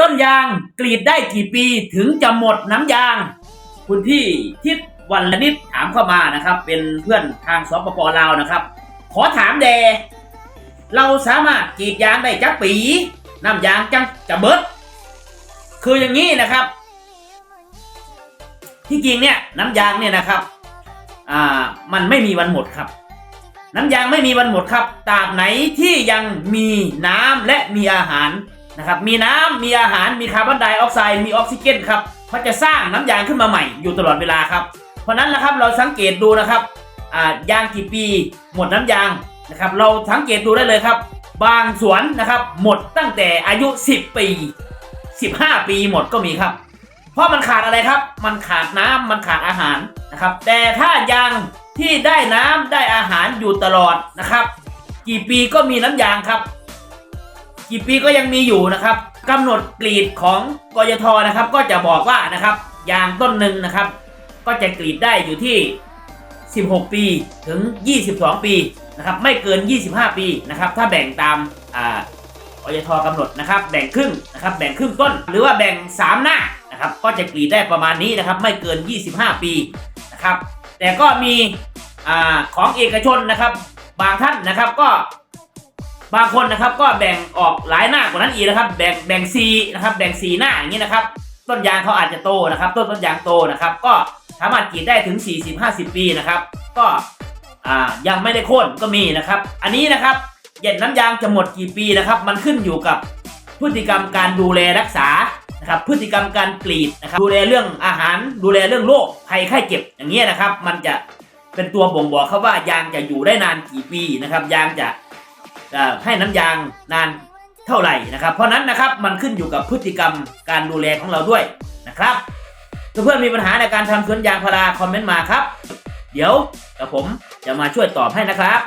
ต้นยางกรีดได้กี่ปีถึงจะหมดน้ำยาง คุณพี่ทิศวันละนิดถามเข้ามานะครับ เป็นเพื่อนทางสปปลาวนะครับ ขอถามแด เราสามารถกรีดยางได้จักปีน้ำยางจังจะเบิด คืออย่างนี้นะครับ ที่จริงเนี่ยน้ำยางเนี่ยนะครับอ่ามันไม่มีวันหมดครับ น้ำยางไม่มีวันหมดครับตราบไหนที่ยังมีน้ำและมีอาหาร นะครับมีน้ำมีอาหารมีคาร์บอนไดออกไซด์มีออกซิเจนครับเขาจะสร้างน้ำยางขึ้นมาใหม่อยู่ตลอดเวลาครับ เพราะนั้นนะครับเราสังเกตดูนะครับยางกี่ปีหมดน้ำยางนะครับเราสังเกตดูได้เลยครับ บางสวนนะครับหมดตั้งแต่อายุ 10 ปี 15 ปีหมดก็มีครับ เพราะมันขาดอะไรครับ มันขาดน้ำมันขาดอาหารนะครับ แต่ถ้ายางที่ได้น้ำได้อาหารอยู่ตลอดนะครับ กี่ปีก็มีน้ำยางครับ กี่ปีก็ยังมีอยู่นะครับกำหนดกรีดของกยทนะครับ ก็จะบอกว่านะครับยางต้นหนึ่งนะครับ ก็จะกรีดได้อยู่ที่ 16 ปีถึง 22 ปีนะครับไม่เกิน 25 ปีนะครับถ้าแบ่งตามอ่ากยทกำหนดนะครับ แบ่งครึ่งนะครับแบ่งครึ่งต้น หรือว่าแบ่ง 3 หน้านะครับก็จะกรีดได้ประมาณนี้นะครับไม่เกิน 25 ปีนะครับแต่ก็มีอของเอกชนนะครับ บางท่านนะครับก็ บางคนนะครับก็แบ่งออกหลายหน้ากว่านั้นอีกนะครับ แบ่งแบ่งซีนะครับแบ่งสีหน้าอย่างนี้นะครับ ต้นยางเขาอาจจะโตนะครับ ต้นต้นยางโตนะครับ ก็สามารถกรีดได้ถึง 40-50 ปีนะครับ ก็อ่ายังไม่ได้โค่นก็มีนะครับ อันนี้นะครับเหย็นน้ำยางจะหมดกี่ปีนะครับ มันขึ้นอยู่กับพฤติกรรมการดูแลรักษานะครับ พฤติกรรมการกรีดนะครับ ดูแลเรื่องอาหาร ดูแลเรื่องโรคภัยไข้เจ็บอย่างเงี้ยนะครับ มันจะเป็นตัวบ่งบอกครับว่ายางจะอยู่ได้นานกี่ปีนะครับ ยางจะ ให้น้ำยางนานเท่าไหร่นะครับ เพราะนั้นนะครับมันขึ้นอยู่กับพฤติกรรมการดูแลของเราด้วยนะครับถ้าเพื่อนมีปัญหาในการทำสวนยางพาราคอมเมนต์มาครับ เดี๋ยวกับผมจะมาช่วยตอบให้นะครับ